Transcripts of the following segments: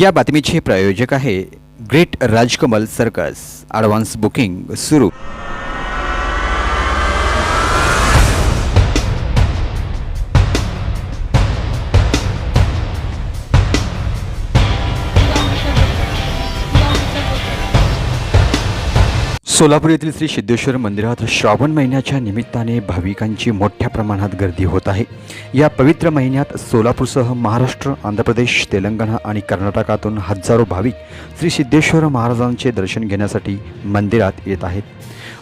या बातमीचे प्रायोजक आहे great Rajkamal circus. Advance booking सुरू. सोलापूर येथील श्री सिद्धेश्वर मंदिरात श्रावण महिन्याच्या निमित्ताने भाविकांची मोठ्या प्रमाणात गर्दी होत आहे. या पवित्र महिन्यात सोलापूरसह महाराष्ट्र आंध्र प्रदेश तेलंगणा आणि कर्नाटकातून हजारो भाविक श्री सिद्धेश्वर महाराजांचे दर्शन घेण्यासाठी मंदिरात येत आहेत.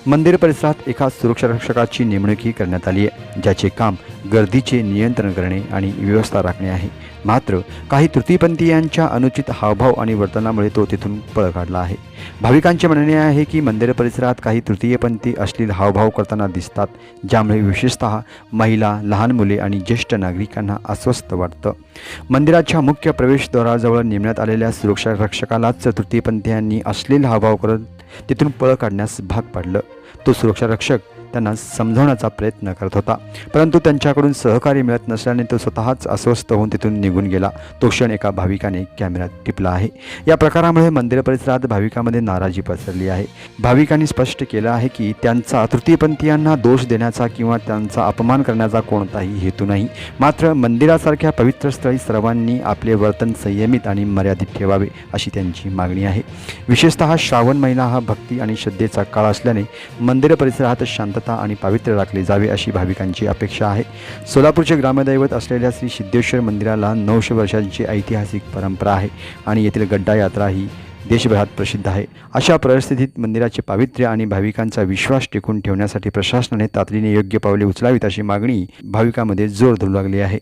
मंदिर परिसरात एका सुरक्षारक्षकाची नेमणुकी करण्यात आली आहे ज्याचे काम गर्दीचे नियंत्रण करणे आणि व्यवस्था राखणे आहे. मात्र काही तृतीयपंथीयांच्या अनुचित हावभाव आणि वर्तनामुळे तो तिथून पळ काढला आहे. भाविकांचे म्हणणे आहे की मंदिर परिसरात काही तृतीयपंथी अश्लील हावभाव करताना दिसतात ज्यामुळे विशेषतः महिला लहान मुले आणि ज्येष्ठ नागरिकांना अस्वस्थ वाटतं. मंदिराच्या मुख्य प्रवेशद्वाराजवळ नेमण्यात आलेल्या सुरक्षा रक्षकालाच तृतीयपंथीयांनी अश्लील हावभाव करत तिथून पळ काढण्यास भाग पाडलं. तो सुरक्षा रक्षक त्यांना समजावण्याचा प्रयत्न करत होता. परंतु त्यांच्याकडून सहकार्य मिळत नसल्याने तो स्वतःच अस्वस्थ होऊन तिथून निघून गेला. तो क्षण एका भाविकाने कॅमेऱ्यात टिपला आहे. या प्रकारामुळे मंदिर परिसरात भाविकांमध्ये नाराजी पसरली आहे. भाविकांनी स्पष्ट केलं आहे की त्यांचा तृतीयपंथीयांना दोष देण्याचा किंवा त्यांचा अपमान करण्याचा कोणताही हेतू नाही. मात्र मंदिरासारख्या पवित्र स्थळी सर्वांनी आपले वर्तन संयमित आणि मर्यादित ठेवावे अशी त्यांची मागणी आहे. विशेषतः श्रावण महिना हा भक्ती आणि श्रद्धेचा काळ असल्याने मंदिर परिसरात शांतता आणि पावित्र्य राखले जावे अशी भाविकांची अपेक्षा आहे. सोलापूरचे ग्रामदैवत असलेल्या श्री सिद्धेश्वर मंदिराला नऊशे वर्षांची ऐतिहासिक परंपरा आहे आणि येथील गड्डा यात्रा ही देशभरात प्रसिद्ध आहे. अशा परिस्थितीत मंदिराचे पावित्र्य आणि भाविकांचा विश्वास टिकून ठेवण्यासाठी प्रशासनाने तातडीने योग्य पावले उचलावीत अशी मागणी भाविकांमध्ये जोर धरू लागली आहे.